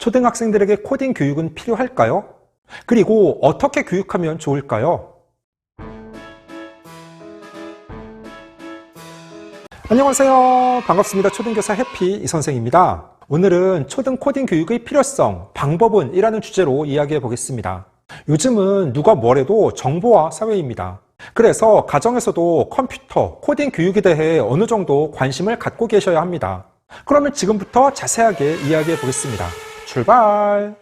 초등학생들에게 코딩 교육은 필요할까요? 그리고 어떻게 교육하면 좋을까요? 안녕하세요. 반갑습니다. 초등교사 해피 이 선생입니다. 오늘은 초등 코딩 교육의 필요성, 방법은 이라는 주제로 이야기해 보겠습니다. 요즘은 누가 뭐래도 정보화 사회입니다. 그래서 가정에서도 컴퓨터, 코딩 교육에 대해 어느 정도 관심을 갖고 계셔야 합니다. 그러면 지금부터 자세하게 이야기해 보겠습니다. 출발!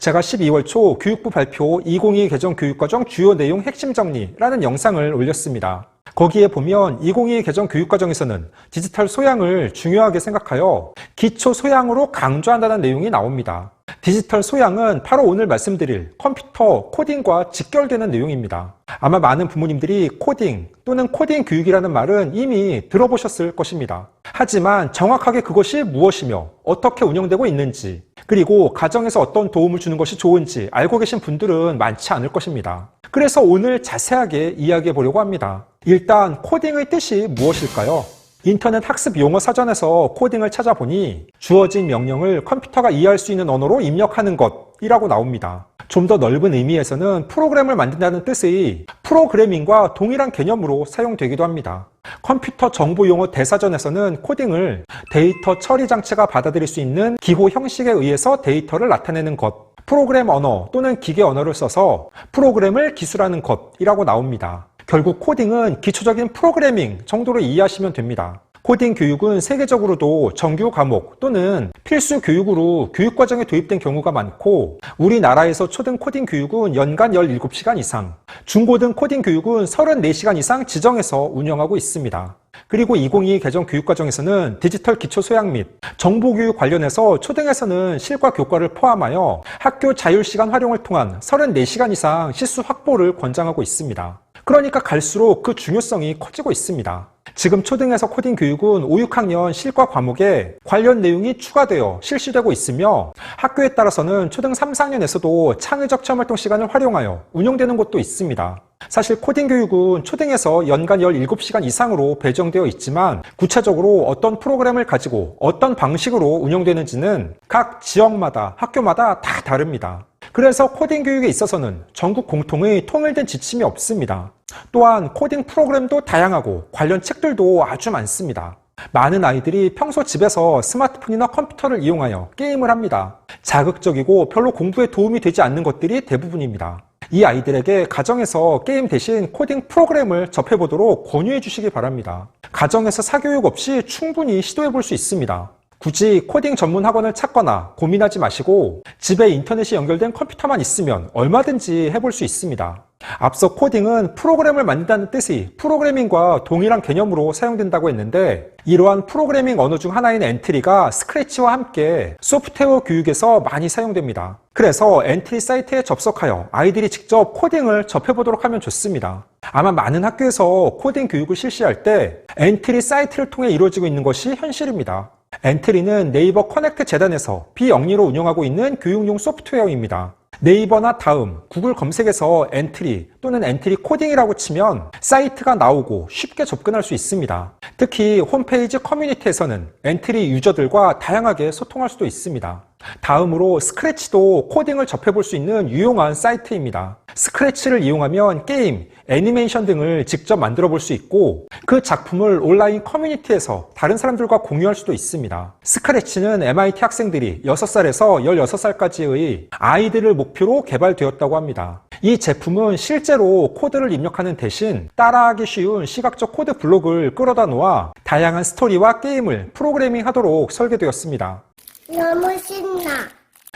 제가 12월 초 교육부 발표 2022 개정 교육과정 주요 내용 핵심 정리라는 영상을 올렸습니다. 거기에 보면 2022 개정 교육과정에서는 디지털 소양을 중요하게 생각하여 기초 소양으로 강조한다는 내용이 나옵니다. 디지털 소양은 바로 오늘 말씀드릴 컴퓨터 코딩과 직결되는 내용입니다. 아마 많은 부모님들이 코딩 또는 코딩 교육이라는 말은 이미 들어보셨을 것입니다. 하지만 정확하게 그것이 무엇이며 어떻게 운영되고 있는지 그리고 가정에서 어떤 도움을 주는 것이 좋은지 알고 계신 분들은 많지 않을 것입니다. 그래서 오늘 자세하게 이야기해 보려고 합니다. 일단 코딩의 뜻이 무엇일까요? 인터넷 학습 용어 사전에서 코딩을 찾아보니 주어진 명령을 컴퓨터가 이해할 수 있는 언어로 입력하는 것이라고 나옵니다. 좀 더 넓은 의미에서는 프로그램을 만든다는 뜻의 프로그래밍과 동일한 개념으로 사용되기도 합니다. 컴퓨터 정보 용어 대사전에서는 코딩을 데이터 처리 장치가 받아들일 수 있는 기호 형식에 의해서 데이터를 나타내는 것, 프로그램 언어 또는 기계 언어를 써서 프로그램을 기술하는 것이라고 나옵니다. 결국 코딩은 기초적인 프로그래밍 정도로 이해하시면 됩니다. 코딩 교육은 세계적으로도 정규 과목 또는 필수 교육으로 교육과정에 도입된 경우가 많고 우리나라에서 초등 코딩 교육은 연간 17시간 이상, 중고등 코딩 교육은 34시간 이상 지정해서 운영하고 있습니다. 그리고 2022 개정 교육과정에서는 디지털 기초 소양 및 정보교육 관련해서 초등에서는 실과 교과를 포함하여 학교 자율시간 활용을 통한 34시간 이상 실수 확보를 권장하고 있습니다. 그러니까 갈수록 그 중요성이 커지고 있습니다. 지금 초등에서 코딩 교육은 5, 6학년 실과 과목에 관련 내용이 추가되어 실시되고 있으며 학교에 따라서는 초등 3, 4학년에서도 창의적 체험 활동 시간을 활용하여 운영되는 곳도 있습니다. 사실 코딩 교육은 초등에서 연간 17시간 이상으로 배정되어 있지만 구체적으로 어떤 프로그램을 가지고 어떤 방식으로 운영되는지는 각 지역마다 학교마다 다 다릅니다. 그래서 코딩 교육에 있어서는 전국 공통의 통일된 지침이 없습니다. 또한 코딩 프로그램도 다양하고 관련 책들도 아주 많습니다. 많은 아이들이 평소 집에서 스마트폰이나 컴퓨터를 이용하여 게임을 합니다. 자극적이고 별로 공부에 도움이 되지 않는 것들이 대부분입니다. 이 아이들에게 가정에서 게임 대신 코딩 프로그램을 접해보도록 권유해 주시기 바랍니다. 가정에서 사교육 없이 충분히 시도해 볼 수 있습니다. 굳이 코딩 전문 학원을 찾거나 고민하지 마시고 집에 인터넷이 연결된 컴퓨터만 있으면 얼마든지 해볼 수 있습니다. 앞서 코딩은 프로그램을 만든다는 뜻이 프로그래밍과 동일한 개념으로 사용된다고 했는데 이러한 프로그래밍 언어 중 하나인 엔트리가 스크래치와 함께 소프트웨어 교육에서 많이 사용됩니다. 그래서 엔트리 사이트에 접속하여 아이들이 직접 코딩을 접해보도록 하면 좋습니다. 아마 많은 학교에서 코딩 교육을 실시할 때 엔트리 사이트를 통해 이루어지고 있는 것이 현실입니다. 엔트리는 네이버 커넥트 재단에서 비영리로 운영하고 있는 교육용 소프트웨어입니다. 네이버나 다음, 구글 검색에서 엔트리 또는 엔트리 코딩이라고 치면 사이트가 나오고 쉽게 접근할 수 있습니다. 특히 홈페이지 커뮤니티에서는 엔트리 유저들과 다양하게 소통할 수도 있습니다. 다음으로 스크래치도 코딩을 접해볼 수 있는 유용한 사이트입니다. 스크래치를 이용하면 게임, 애니메이션 등을 직접 만들어 볼 수 있고 그 작품을 온라인 커뮤니티에서 다른 사람들과 공유할 수도 있습니다. 스크래치는 MIT 학생들이 6살에서 16살까지의 아이들을 목표로 개발되었다고 합니다. 이 제품은 실제로 코드를 입력하는 대신 따라하기 쉬운 시각적 코드 블록을 끌어다 놓아 다양한 스토리와 게임을 프로그래밍 하도록 설계되었습니다. 너무 신나.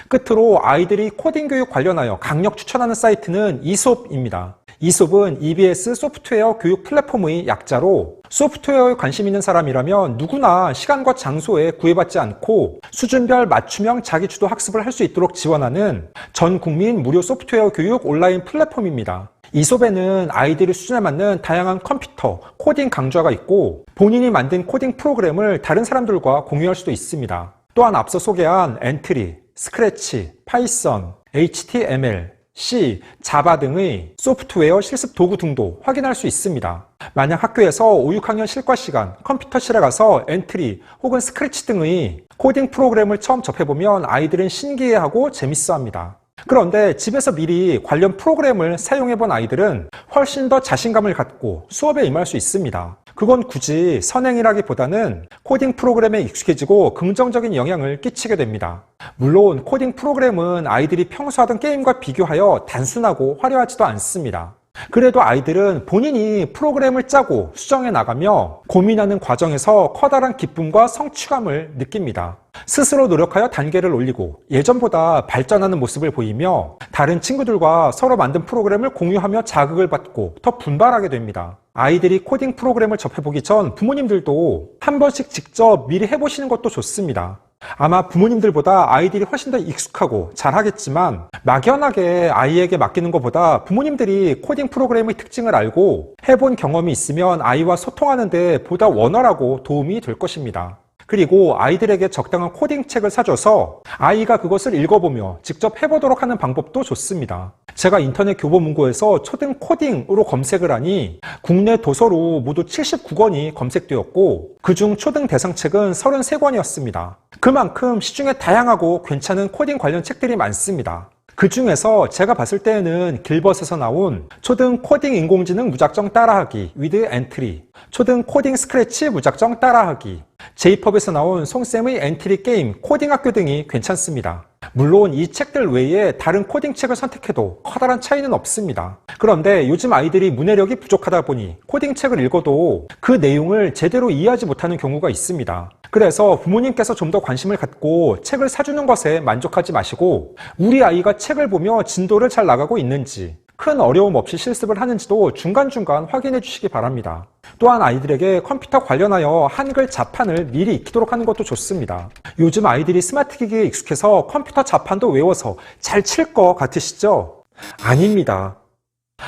끝으로 아이들이 코딩 교육 관련하여 강력 추천하는 사이트는 이솝입니다. 이솝은 EBS 소프트웨어 교육 플랫폼의 약자로 소프트웨어에 관심 있는 사람이라면 누구나 시간과 장소에 구애받지 않고 수준별 맞춤형 자기주도 학습을 할 수 있도록 지원하는 전 국민 무료 소프트웨어 교육 온라인 플랫폼입니다. 이솝에는 아이들의 수준에 맞는 다양한 컴퓨터, 코딩 강좌가 있고 본인이 만든 코딩 프로그램을 다른 사람들과 공유할 수도 있습니다. 또한 앞서 소개한 엔트리, 스크래치, 파이썬, HTML, C, 자바 등의 소프트웨어 실습 도구 등도 확인할 수 있습니다. 만약 학교에서 5, 6학년 실과 시간 컴퓨터실에 가서 엔트리 혹은 스크래치 등의 코딩 프로그램을 처음 접해보면 아이들은 신기해하고 재밌어합니다. 그런데 집에서 미리 관련 프로그램을 사용해본 아이들은 훨씬 더 자신감을 갖고 수업에 임할 수 있습니다. 그건 굳이 선행이라기보다는 코딩 프로그램에 익숙해지고 긍정적인 영향을 끼치게 됩니다. 물론 코딩 프로그램은 아이들이 평소 하던 게임과 비교하여 단순하고 화려하지도 않습니다. 그래도 아이들은 본인이 프로그램을 짜고 수정해 나가며 고민하는 과정에서 커다란 기쁨과 성취감을 느낍니다. 스스로 노력하여 단계를 올리고 예전보다 발전하는 모습을 보이며 다른 친구들과 서로 만든 프로그램을 공유하며 자극을 받고 더 분발하게 됩니다. 아이들이 코딩 프로그램을 접해보기 전 부모님들도 한 번씩 직접 미리 해보시는 것도 좋습니다. 아마 부모님들보다 아이들이 훨씬 더 익숙하고 잘하겠지만 막연하게 아이에게 맡기는 것보다 부모님들이 코딩 프로그램의 특징을 알고 해본 경험이 있으면 아이와 소통하는데 보다 원활하고 도움이 될 것입니다. 그리고 아이들에게 적당한 코딩 책을 사줘서 아이가 그것을 읽어보며 직접 해보도록 하는 방법도 좋습니다. 제가 인터넷 교보문고에서 초등 코딩으로 검색을 하니 국내 도서로 모두 79권이 검색되었고 그중 초등 대상 책은 33권이었습니다. 그만큼 시중에 다양하고 괜찮은 코딩 관련 책들이 많습니다. 그 중에서 제가 봤을 때에는 길벗에서 나온 초등 코딩 인공지능 무작정 따라하기 위드 엔트리, 초등 코딩 스크래치 무작정 따라하기, 제이펍에서 나온 송쌤의 엔트리 게임 코딩 학교 등이 괜찮습니다. 물론 이 책들 외에 다른 코딩 책을 선택해도 커다란 차이는 없습니다. 그런데 요즘 아이들이 문해력이 부족하다 보니 코딩 책을 읽어도 그 내용을 제대로 이해하지 못하는 경우가 있습니다. 그래서 부모님께서 좀 더 관심을 갖고 책을 사주는 것에 만족하지 마시고 우리 아이가 책을 보며 진도를 잘 나가고 있는지 큰 어려움 없이 실습을 하는지도 중간중간 확인해 주시기 바랍니다. 또한 아이들에게 컴퓨터 관련하여 한글 자판을 미리 익히도록 하는 것도 좋습니다. 요즘 아이들이 스마트 기기에 익숙해서 컴퓨터 자판도 외워서 잘 칠 것 같으시죠? 아닙니다.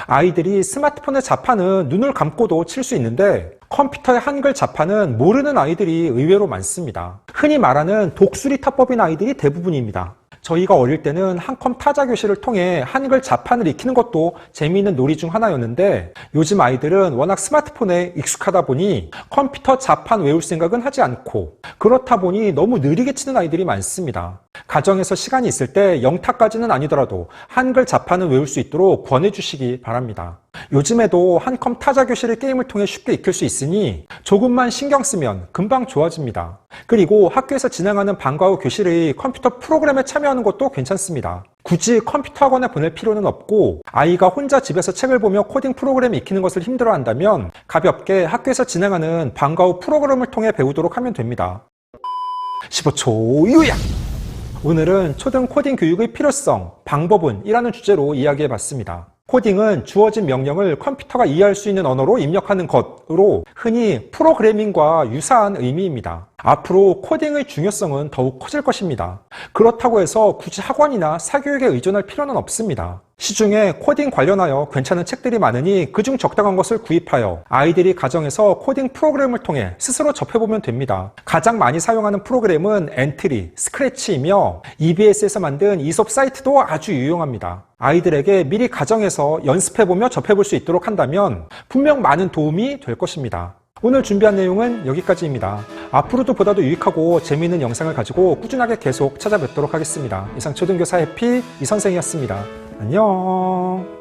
아이들이 스마트폰의 자판은 눈을 감고도 칠 수 있는데 컴퓨터의 한글 자판은 모르는 아이들이 의외로 많습니다. 흔히 말하는 독수리 타법인 아이들이 대부분입니다. 저희가 어릴 때는 한컴 타자 교실을 통해 한글 자판을 익히는 것도 재미있는 놀이 중 하나였는데 요즘 아이들은 워낙 스마트폰에 익숙하다 보니 컴퓨터 자판 외울 생각은 하지 않고 그렇다 보니 너무 느리게 치는 아이들이 많습니다. 가정에서 시간이 있을 때 영타까지는 아니더라도 한글 자판을 외울 수 있도록 권해주시기 바랍니다. 요즘에도 한컴 타자 교실의 게임을 통해 쉽게 익힐 수 있으니 조금만 신경 쓰면 금방 좋아집니다. 그리고 학교에서 진행하는 방과 후 교실의 컴퓨터 프로그램에 참여하는 것도 괜찮습니다. 굳이 컴퓨터 학원에 보낼 필요는 없고 아이가 혼자 집에서 책을 보며 코딩 프로그램 익히는 것을 힘들어 한다면 가볍게 학교에서 진행하는 방과 후 프로그램을 통해 배우도록 하면 됩니다. 15초 요약! 오늘은 초등 코딩 교육의 필요성, 방법은 이라는 주제로 이야기해 봤습니다. 코딩은 주어진 명령을 컴퓨터가 이해할 수 있는 언어로 입력하는 것으로 흔히 프로그래밍과 유사한 의미입니다. 앞으로 코딩의 중요성은 더욱 커질 것입니다. 그렇다고 해서 굳이 학원이나 사교육에 의존할 필요는 없습니다. 시중에 코딩 관련하여 괜찮은 책들이 많으니 그중 적당한 것을 구입하여 아이들이 가정에서 코딩 프로그램을 통해 스스로 접해보면 됩니다. 가장 많이 사용하는 프로그램은 엔트리, 스크래치이며 EBS에서 만든 이솝 사이트도 아주 유용합니다. 아이들에게 미리 가정에서 연습해보며 접해볼 수 있도록 한다면 분명 많은 도움이 될 것입니다. 오늘 준비한 내용은 여기까지입니다. 앞으로도 보다도 유익하고 재미있는 영상을 가지고 꾸준하게 계속 찾아뵙도록 하겠습니다. 이상 초등교사 해피 이 선생이었습니다. 안녕.